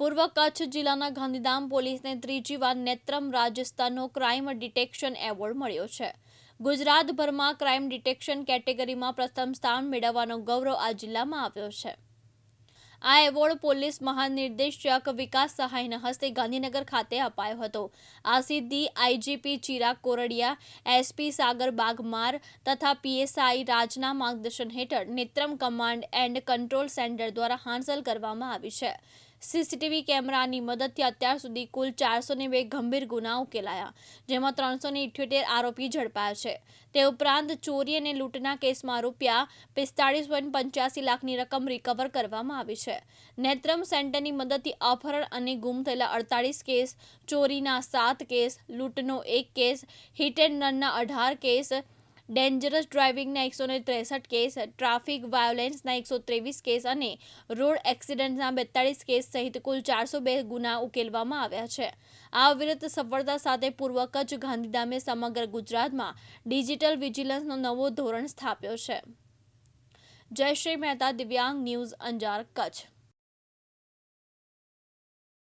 પૂર્વ કચ્છ જિલ્લાના ગાંધીધામ પોલીસને ત્રીજી વાર નેત્રમ રાજસ્થાનનો ક્રાઇમ ડિટેક્શન એવોર્ડ મળ્યો છે. ગુજરાતભરમાં ક્રાઇમ ડિટેક્શન કેટેગરીમાં પ્રથમ સ્થાન મેળવવાનો ગૌરવ આ જિલ્લામાં આવ્યો છે. આ એવોર્ડ પોલીસ મહાનિર્દેશક વિકાસ સહાયના હસ્તે ગાંધીનગર ખાતે અપાયો હતો. આ સિદ્ધિ આઈજીપી ચિરાગ કોરડિયા એસપી સાગર બાગમાર તથા પીએસઆઈ રાજના માર્ગદર્શન હેઠળ Netram command and control centre દ્વારા હાંસલ કરવામાં આવી છે. સીસીટીવી કેમેરાની મદદથી અત્યાર સુધી કુલ ચારસો બે ગંભીર ગુનાઓ ઉકેલાયા જેમાં ત્રણસો આરોપી ઝડપાયા છે. તે ઉપરાંત ચોરી અને લૂંટના કેસમાં રૂપિયા પિસ્તાળીસ પોઈન્ટ પંચ્યાસી લાખની રકમ રિકવર કરવામાં આવી છે. નેત્રમ સેન્ટરની મદદથી અપહરણ અને ગુમ થયેલા અડતાળીસ કેસ, ચોરીના સાત કેસ, લૂંટનો એક કેસ, હિટ એન્ડ રનના અઢાર કેસ ડેન્જરસ ડ્રાઇવિંગના એકસો ને ત્રેસઠ કેસ, ટ્રાફિક વાયોલેન્સના એકસો ત્રેવીસ કેસ અને રોડ એક્સિડન્ટના બેતાળીસ કેસ સહિત કુલ ચારસો બે ગુના ઉકેલવામાં આવ્યા છે. આ વિરુદ્ધ સફળતા સાથે પૂર્વ કચ્છ ગાંધીધામે સમગ્ર ગુજરાતમાં ડિજિટલ વિજિલન્સનો નવો ધોરણ સ્થાપ્યો છે. જયશ્રી મહેતા, દિવ્યાંગ ન્યૂઝ અંજાર, કચ્છ.